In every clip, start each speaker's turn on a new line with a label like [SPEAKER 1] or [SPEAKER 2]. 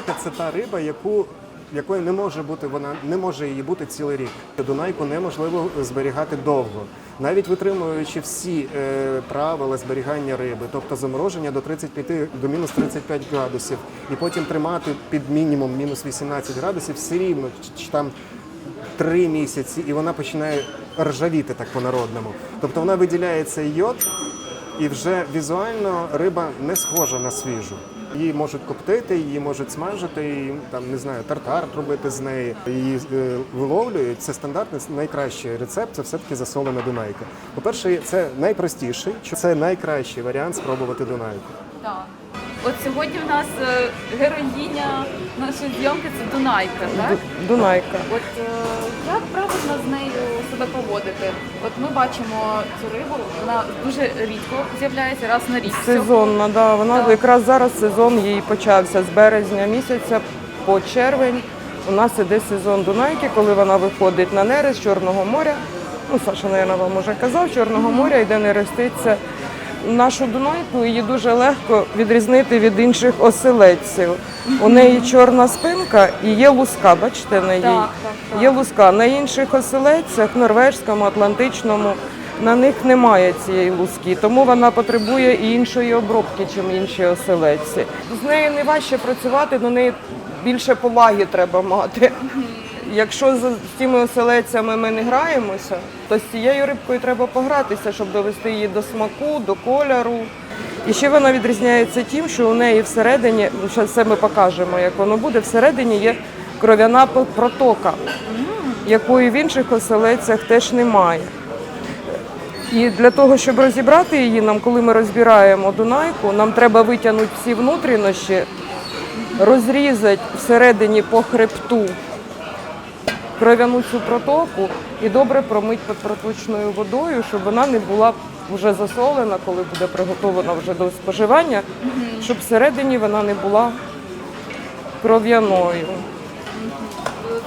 [SPEAKER 1] Дунайка це та риба, яку якої не може бути, вона не може її бути цілий рік. Дунайку неможливо зберігати довго, навіть витримуючи всі е, правила зберігання риби, тобто замороження до 35, до мінус 35 градусів, і потім тримати під мінімум мінус 18 градусів, все рівно чи, там три місяці, і вона починає ржавіти так по-народному. Тобто вона виділяє цей йод, і вже візуально риба не схожа на свіжу. Її можуть коптити, її можуть смажити, і, там не знаю, тартар робити з неї. Її е, виловлюють. Це стандартний найкращий рецепт. Це все таки засолена дунайка. По-перше, це найпростіший, що це найкращий варіант спробувати дунайку.
[SPEAKER 2] Так. От сьогодні в нас е, героїня нашої зйомки це Дунайка, так?
[SPEAKER 3] Дунайка.
[SPEAKER 2] От е, як правильно з нею себе поводити? От ми бачимо цю рибу, вона дуже рідко з'являється раз на рік.
[SPEAKER 3] Сезонна, да. Вона
[SPEAKER 2] Так.
[SPEAKER 3] якраз зараз сезон її почався з березня місяця по червень. У нас іде сезон Дунайки, коли вона виходить на нерест Чорного моря. Ну, Саша, мабуть, вам уже казав, Чорного моря йде нереститься. Нашу Дунайку її дуже легко відрізнити від інших оселедців. У неї чорна спинка і є луска, бачите, на їй.
[SPEAKER 2] Так, так, так.
[SPEAKER 3] Є луска. На інших оселедцях, норвежському, атлантичному, на них немає цієї луски, тому вона потребує і іншої обробки, ніж інші оселедці. З нею не важче працювати, до неї більше поваги треба мати. Якщо з тими оселедцями ми не граємося, то з цією рибкою треба погратися, щоб довести її до смаку, до кольору. І ще вона відрізняється тим, що у неї всередині, ну, зараз це ми покажемо, як воно буде, всередині є кров'яна протока, якої в інших оселедцях теж немає. І для того, щоб розібрати її, нам, коли ми розбираємо Дунайку, нам треба витягнути всі внутрішні, розрізати всередині по хребту кров'яну цю протоку і добре промити під проточною водою, щоб вона не була вже засолена, коли буде приготована вже до споживання, щоб всередині вона не була кров'яною.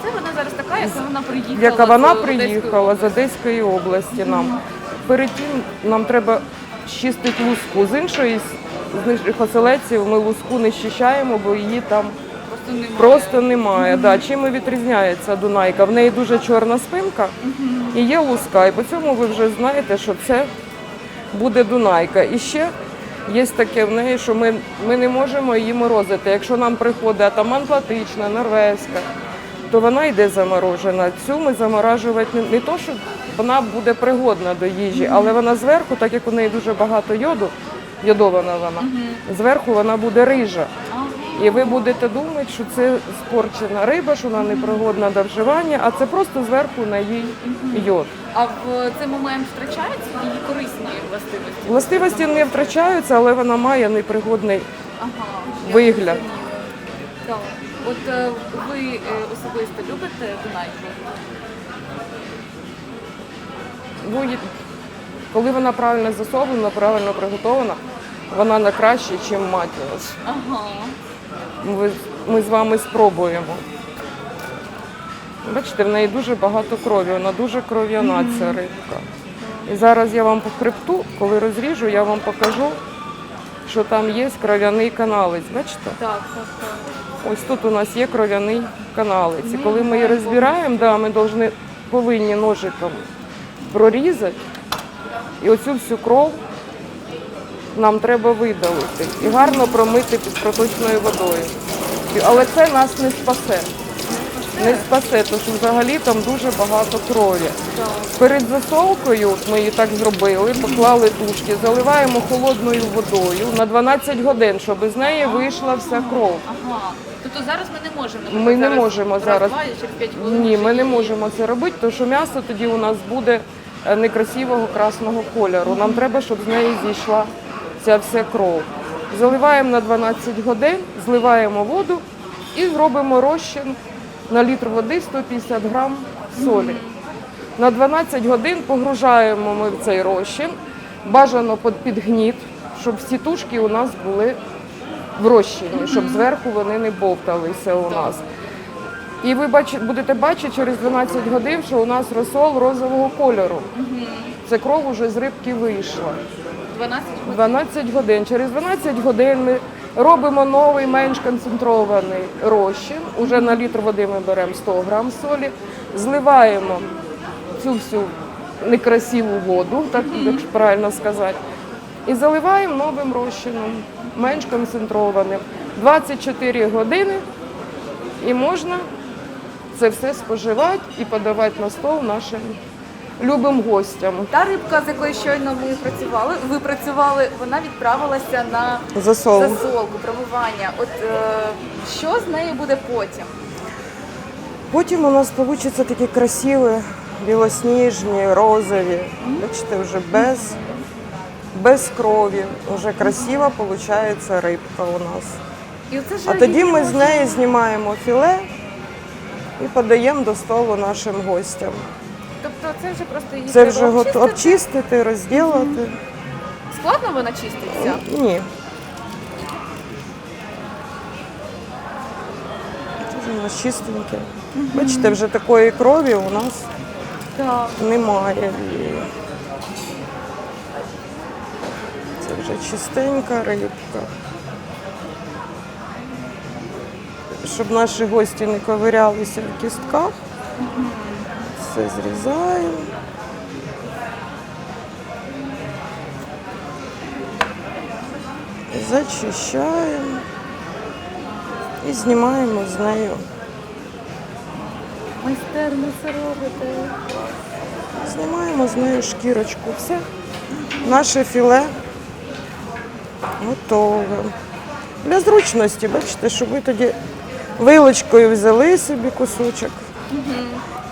[SPEAKER 2] Це вона зараз така, яка вона приїхала.
[SPEAKER 3] Яка вона приїхала з. Одеської області нам. Перед тим нам треба чистити луску. З іншої з інших оселедців ми луску не щищаємо, бо її там
[SPEAKER 2] Просто немає.
[SPEAKER 3] просто немає. Да. Чим і відрізняється Дунайка? В неї дуже чорна спинка і є луска. І по цьому ви вже знаєте, що це буде Дунайка. І ще є таке в неї, що ми, ми не можемо її морозити. Якщо нам приходить атаман Атлантична, норвезька, то вона йде заморожена. Цю ми заморажувати не, не то, що вона буде пригодна до їжі, але вона зверху, так як у неї дуже багато йоду, йодована вона, зверху вона буде рижа. І ви будете думати, що це спорчена риба, що вона непригодна до вживання, а це просто зверху на їй йод.
[SPEAKER 2] А в цей момент втрачаються її корисні властивості?
[SPEAKER 3] Властивості не втрачаються, але вона має непригодний
[SPEAKER 2] Ага.
[SPEAKER 3] вигляд.
[SPEAKER 2] Так. От е, ви е, особисто любите Дунайку?
[SPEAKER 3] Ну, коли вона правильно засолена, правильно приготована, вона не краще, ніж матіос.
[SPEAKER 2] Ага.
[SPEAKER 3] Ми, ми з вами спробуємо. Бачите, в неї дуже багато крові, вона дуже кров'яна ця рибка. І зараз я вам по хребту, коли розріжу, я вам покажу, що там є кров'яний каналець. Бачите?
[SPEAKER 2] Так, так, так.
[SPEAKER 3] Ось тут у нас є кров'яний каналець. І коли ми її розбираємо, да, ми повинні ножиком прорізати. І оцю всю кров нам треба видалити і гарно промити під проточною водою. Але це нас не спасе. Не спасе, тому що взагалі там дуже багато крові. Перед засолкою от ми її так зробили, поклали тушки, заливаємо холодною водою на 12 годин, щоб з неї вийшла вся кров.
[SPEAKER 2] Ага. Тобто зараз ми не можемо.
[SPEAKER 3] Ми не можемо зараз.
[SPEAKER 2] два, і через 5 хвилин
[SPEAKER 3] Ні, ми не можемо це робити, тому що м'ясо тоді у нас буде е, некрасивого красного кольору. Нам треба, щоб з неї зійшла ця вся кров. Заливаємо на 12 годин, зливаємо воду і робимо розчин на літр води 150 грам солі. На 12 годин погружаємо ми в цей розчин, бажано під- гніт, щоб всі тушки у нас були в розчині, щоб зверху вони не бовталися у нас. І ви будете бачити через 12 годин, що у нас розсол розового кольору. Це кров уже з рибки вийшла.
[SPEAKER 2] 12 годин.
[SPEAKER 3] 12 годин. Через 12 годин ми Робимо новий, менш концентрований розчин. Уже на літр води ми беремо 100 грам солі, зливаємо цю всю некрасиву воду, так як правильно сказати, і заливаємо новим розчином, менш концентрованим. 24 години і можна це все споживати і подавати на стол нашим любим гостям.
[SPEAKER 2] Та рибка, з якою щойно ми працювали, ви працювали, вона відправилася на
[SPEAKER 3] Засол.
[SPEAKER 2] засолку, пробування. От е, що з нею буде потім?
[SPEAKER 3] Потім у нас вийде такі красиві, білосніжні, розові. Бачите, вже без, без крові. Вже красива виходить рибка у нас.
[SPEAKER 2] І оце ж
[SPEAKER 3] А тоді ми з неї знімаємо філе і подаємо до столу нашим гостям.
[SPEAKER 2] Тобто це вже просто її
[SPEAKER 3] Це
[SPEAKER 2] треба
[SPEAKER 3] вже готово
[SPEAKER 2] обчистити?
[SPEAKER 3] обчистити, розділити.
[SPEAKER 2] Складно вона чиститься?
[SPEAKER 3] Ні. Це ж у нас чистеньке. Бачите, вже такої крові у нас
[SPEAKER 2] Так.
[SPEAKER 3] немає. І Це вже чистенька рибка. Щоб наші гості не ковирялися в кістках. Все зрізаємо. Зачищаємо і знімаємо з нею.
[SPEAKER 2] Майстерно це робите.
[SPEAKER 3] Знімаємо з нею шкірочку. Все. Наше філе готове. Для зручності, бачите, щоб ви тоді вилочкою взяли собі кусочок.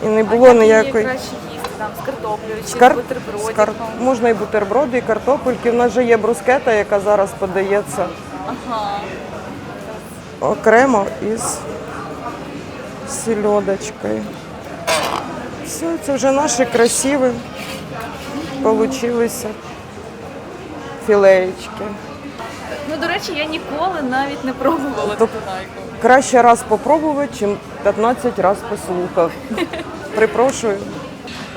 [SPEAKER 3] І не було
[SPEAKER 2] а
[SPEAKER 3] ніякої.
[SPEAKER 2] краще їсти там з картоплею чи
[SPEAKER 3] З кар-
[SPEAKER 2] з бутербродиком?
[SPEAKER 3] кар- Можна і бутерброди, і картопельки. У нас же є брускета, яка зараз подається
[SPEAKER 2] Ага.
[SPEAKER 3] окремо із сільодочкою. Все, це вже наші красиві получилися філеєчки.
[SPEAKER 2] Ну, до речі, я ніколи навіть не пробувала
[SPEAKER 3] Тоб-
[SPEAKER 2] тунайку.
[SPEAKER 3] Краще раз попробувати, чим 15 разів послухав. Припрошую.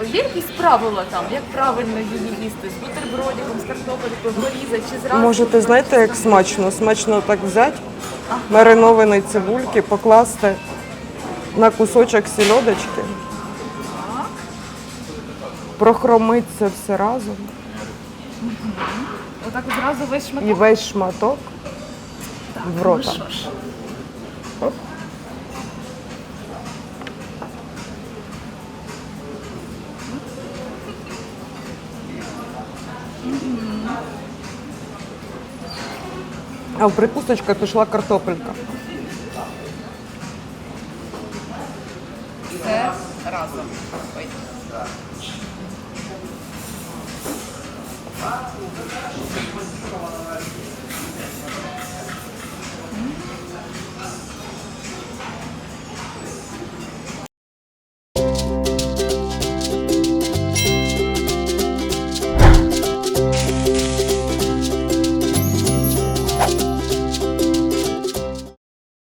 [SPEAKER 2] Є якісь правила там, як правильно її їсти? З бутербродиком, з картопелькою, порізати чи зразу?
[SPEAKER 3] Можете, знаєте, як смачно? Смачно так взяти, маринованої цибульки, покласти на кусочок сільодочки, прохромити це все разом
[SPEAKER 2] Отак одразу весь шматок?
[SPEAKER 3] і весь шматок в рота.
[SPEAKER 2] Ну що ж.
[SPEAKER 3] Оп. А в прикусочках пішла картопелька.
[SPEAKER 2] Все разом. Ой. Thank you.